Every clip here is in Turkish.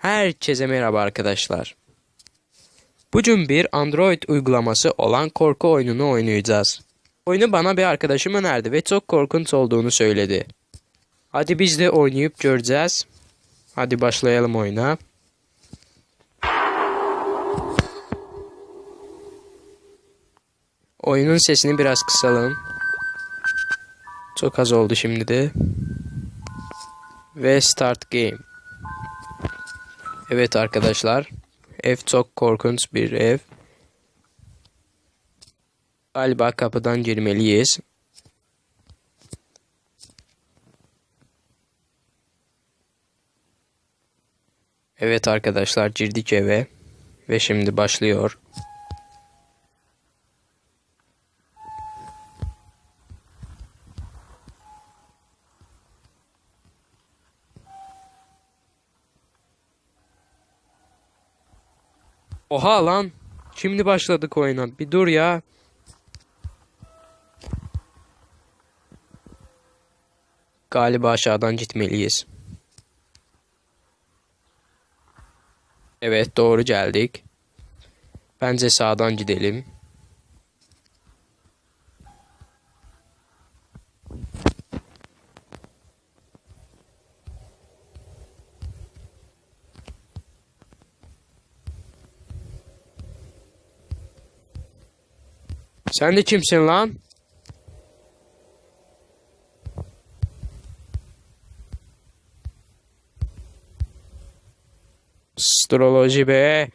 Herkese merhaba arkadaşlar. Bugün bir Android uygulaması olan korku oyununu oynayacağız. Oyunu bana bir arkadaşım önerdi ve çok korkunç olduğunu söyledi. Hadi biz de oynayıp göreceğiz. Hadi başlayalım oyuna. Oyunun sesini biraz kısalım. Çok az oldu şimdi de. Ve start game. Evet arkadaşlar. Ev çok korkunç bir ev. Galiba kapıdan girmeliyiz. Evet arkadaşlar girdik eve. Ve şimdi başlıyor. Oha lan. Şimdi başladık oyuna. Bir dur ya. Galiba aşağıdan gitmeliyiz. Evet doğru geldik. Bence sağdan gidelim. Sen de kimsin lan? Astroloji be.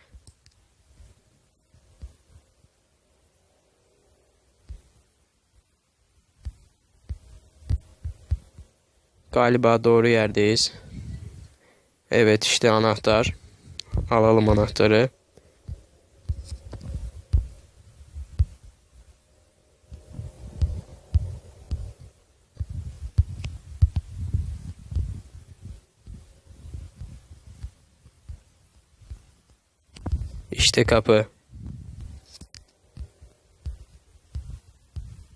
Galiba doğru yerdeyiz. Evet işte anahtar. Alalım anahtarı. İşte kapı.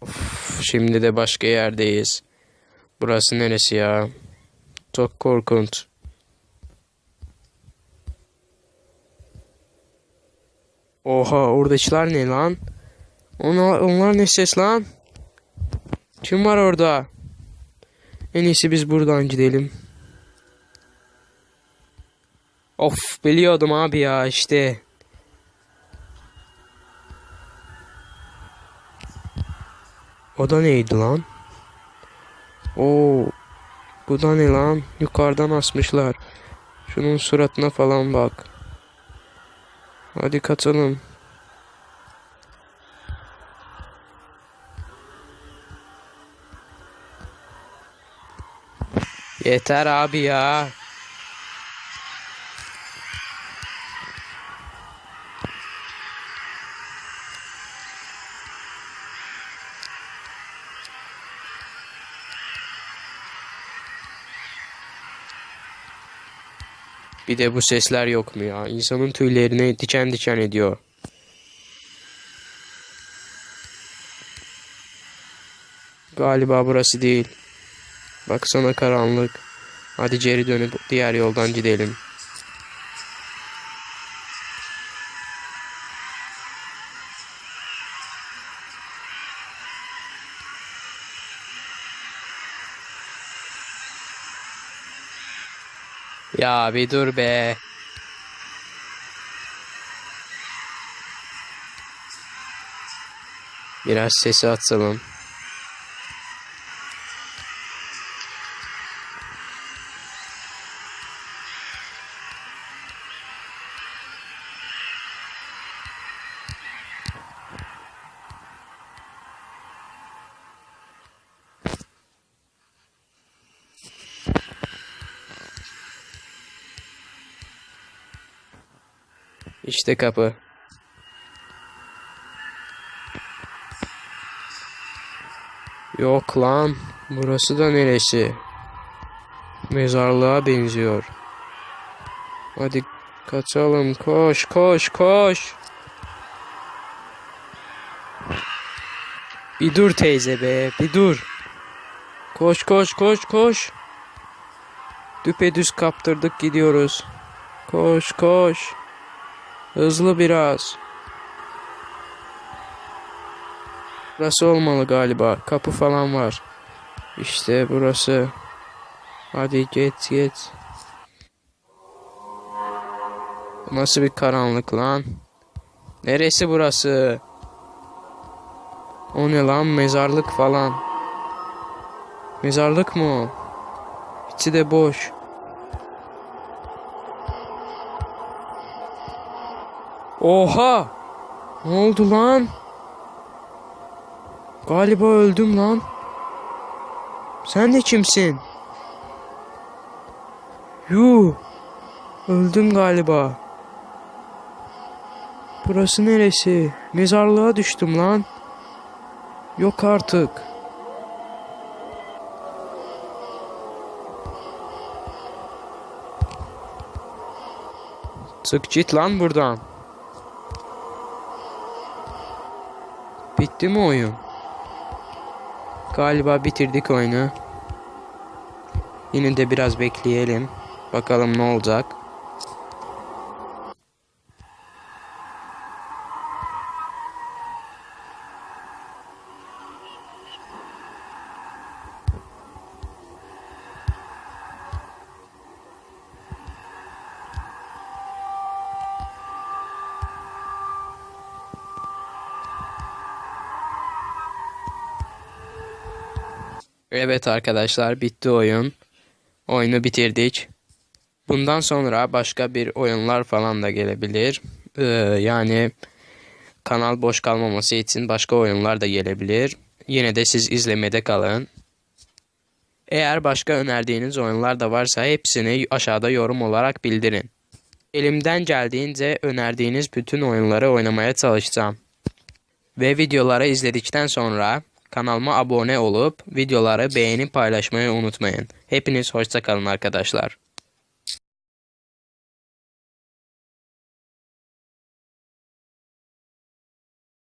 Of, şimdi de başka yerdeyiz. Burası neresi ya? Çok korkunç. Oha oradakiler ne lan? Onlar, onlar ne ses lan? Kim var orada? En iyisi biz buradan gidelim. Of biliyordum abi ya işte. O da neydi lan? Oo, bu da ne lan? Yukarıdan asmışlar. Şunun suratına falan bak. Hadi kaçalım. Yeter abi ya. Bir de bu sesler yok mu ya? İnsanın tüylerini diken diken ediyor. Galiba burası değil. Baksana karanlık. Hadi geri dönüp diğer yoldan gidelim. Ya bir dur be. Biraz sesi atsalım. İşte kapı. Yok lan. Burası da neresi? Mezarlığa benziyor. Hadi kaçalım. Koş koş koş. Bir dur teyze be. Bir dur. Koş koş koş koş. Düpedüz kaptırdık gidiyoruz. Koş koş. Hızlı biraz. Burası olmalı galiba. Kapı falan var. İşte burası. Hadi git git. Nasıl bir karanlık lan? Neresi burası? O ne lan mezarlık falan. Mezarlık mı o? İçi de boş. Oha! Ne oldu lan? Galiba öldüm lan. Sen de kimsin? Yuh! Öldüm galiba. Burası neresi? Mezarlığa düştüm lan. Yok artık. Çık git lan buradan. Bitti mi oyun? Galiba bitirdik oyunu. Yine de biraz bekleyelim. Bakalım ne olacak. Evet arkadaşlar bitti oyun. Oyunu bitirdik. Bundan sonra başka bir oyunlar falan da gelebilir. Ee, yani kanal boş kalmaması için başka oyunlar da gelebilir. Yine de siz izlemede kalın. Eğer başka önerdiğiniz oyunlar da varsa hepsini aşağıda yorum olarak bildirin. Elimden geldiğince önerdiğiniz bütün oyunları oynamaya çalışacağım. Ve videoları izledikten sonra kanalıma abone olup videoları beğenip paylaşmayı unutmayın. Hepiniz hoşça kalın arkadaşlar.